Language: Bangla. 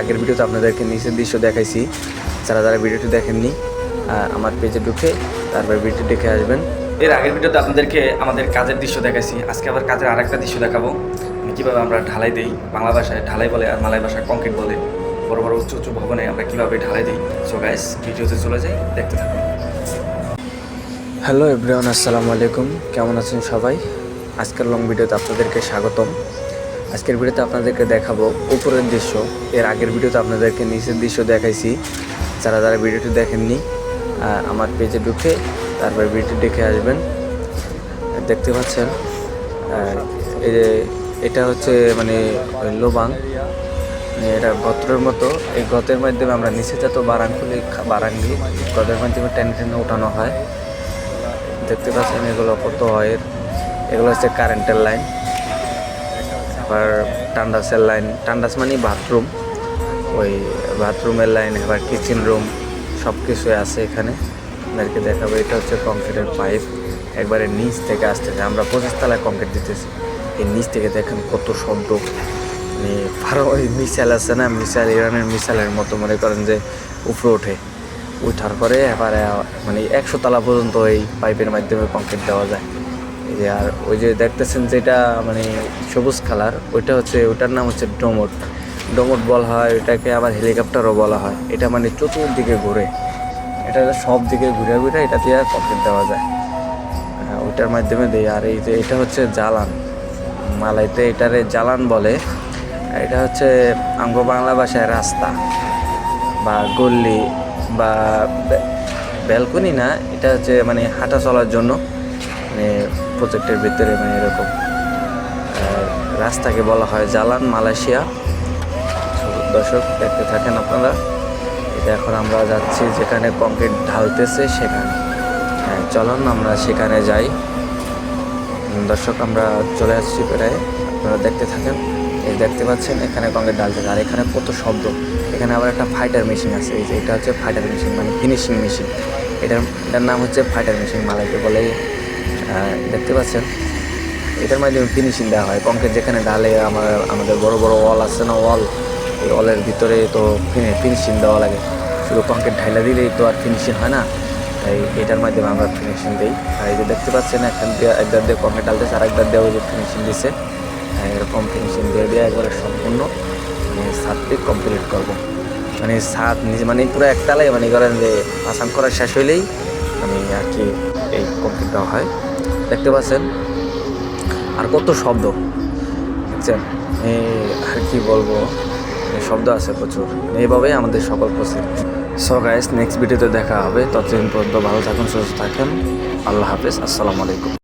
আগের ভিডিওতে আপনাদেরকে নিচের দৃশ্য দেখাইছি। যারা যারা ভিডিওটি দেখেননি আমার পেজে ঢুকে তারপর ভিডিওটি দেখে আসবেন। এর আগের ভিডিওতে আপনাদেরকে আমাদের কাজের দৃশ্য দেখাইছি। আজকে আবার কাজের আরেকটা দৃশ্য দেখাবো। মানে কীভাবে আমরা ঢালাই দিই, বাংলা ভাষায় ঢালাই বলে আর মালাই ভাষায় কংক্রিট বলে। বড় বড় উচ্চ উচ্চ ভবনে আমরা কীভাবে ঢালাই দিই। সো গাইস ভিডিওতে চলে যাই, দেখতে থাকুন। হ্যালো এভরিওয়ান আসসালামু আলাইকুম। কেমন আছেন সবাই? আজকের লং ভিডিওতে আপনাদেরকে স্বাগতম। আজকের ভিডিওতে আপনাদেরকে দেখাবো উপরের দৃশ্য। এর আগের ভিডিওতে আপনাদেরকে নিচের দৃশ্য দেখাইছি। যারা যারা ভিডিওটি দেখেননি আমার পেজে ঢুকে তারপর ভিডিওটি দেখে আসবেন। দেখতে পাচ্ছেন এই যে এটা হচ্ছে মানে লোবাং। মানে এটা গত্রের মতো। এই গতের মাধ্যমে আমরা নিচে যত বারাং খুলি, খা- গতের মাধ্যমে টেনে টেনে উঠানো হয়। দেখতে পাচ্ছেন এগুলো কত হয়। এগুলো হচ্ছে কারেন্টের লাইন আবার টান্ডাসের লাইন টান্ডাস মানে বাথরুম ওই বাথরুমের লাইন আবার কিচেন রুম সব কিছুই আছে এখানে। আপনাদেরকে দেখাবো, এটা হচ্ছে কংক্রিটের পাইপ একবারে নিচ থেকে আসতেছে আমরা পঁচিশ তলায় কংক্রিট দিতেছি। এই নিচ থেকে দেখেন কত শব্দ। মানে আরও ওই মিসাইল আছে না? মিসাইল, ইরানের মিসাইলের মতো মনে করেন যে উপরে ওঠে। উঠার পরে এবারে মানে একশো তলা পর্যন্ত এই পাইপের মাধ্যমে কংক্রিট দেওয়া যায়। এই যে আর ওই যে দেখতেছেন যেটা মানে সবুজ কালার ওইটা হচ্ছে ওটার নাম হচ্ছে ডোমট। ডোমট বলা হয় এটাকে আবার হেলিকপ্টারও বলা হয়। এটা মানে চতুর্দিকে ঘুরে। এটা সব দিকে ঘুরে ঘুরে এটা দিয়ে কংক্রিট দেওয়া যায়। হ্যাঁ, ওইটার মাধ্যমে দেয়। আর এই যে এটা হচ্ছে জ্বালান। মালাইতে এটারে জ্বালান বলে। এটা হচ্ছে আঙ্গ বাংলা ভাষায় রাস্তা বা গল্লি বা ব্যালকনি না এটা হচ্ছে মানে হাঁটা চলার জন্য। মানে প্রজেক্টের ভিতরে মানে এরকম রাস্তাকে বলা হয় জালান মালয়েশিয়া। দর্শক, দেখতে থাকেন আপনারা। এটা এখন আমরা যাচ্ছি যেখানে কংক্রিট ঢালতেছে সেখানে। হ্যাঁ চলুন আমরা সেখানে যাই। দর্শক, আমরা চলে আসছি প্রায়। আপনারা দেখতে থাকেন। এই দেখতে পাচ্ছেন, এখানে কংক্রিট ঢালতেছে। আর এখানে কত শব্দ। এখানে আবার একটা ফাইটার মেশিন আছে। এই যে, এটা হচ্ছে ফাইটার মেশিন মানে ফিনিশিং মেশিন এটার এটার নাম হচ্ছে ফাইটার মেশিন মালাইকে বলে। দেখতে পাচ্ছেন? এটার মাধ্যমে ফিনিশিং দেওয়া হয়। কংক্রিট যেখানে ঢালে আমার, আমাদের বড় বড় ওয়াল আছে না ওয়াল এই ওয়ালের ভিতরে তো ফিনিশিং দেওয়া লাগে। শুধু কংক্রিট ঢাইলা দিলেই তো আর ফিনিশিং হয় না। তাই এটার মাধ্যমে আমরা ফিনিশিং দিই। আর এই যে দেখতে পাচ্ছেন এখান দিয়ে একদার দিয়ে কংক্রিট ঢালতেছে আর একদার দিয়ে ওই যে ফিনিশিং দিছে। আর এরকম ফিনিশিং দিয়ে দিয়ে একবারে সম্পূর্ণ মানে ছাদটি কমপ্লিট করব। মানে ছাদ নিজে মানে পুরো একতলায় মানে করেন যে আসাম করা শেষ হইলেই মানে আর কি এই কমপ্লিট দেওয়া হয়। দেখতে পাচ্ছেন? আর কত শব্দ। দেখছেন? আর কি বলব? শব্দ আছে প্রচুর। এইভাবেই আমাদের সকল প্রস্তুত। সো গাইস নেক্সট ভিডিওতে দেখা হবে। ততদিন পর্যন্ত ভালো থাকুন, সুস্থ থাকেন। আল্লাহ হাফেজ। আসসালামু আলাইকুম।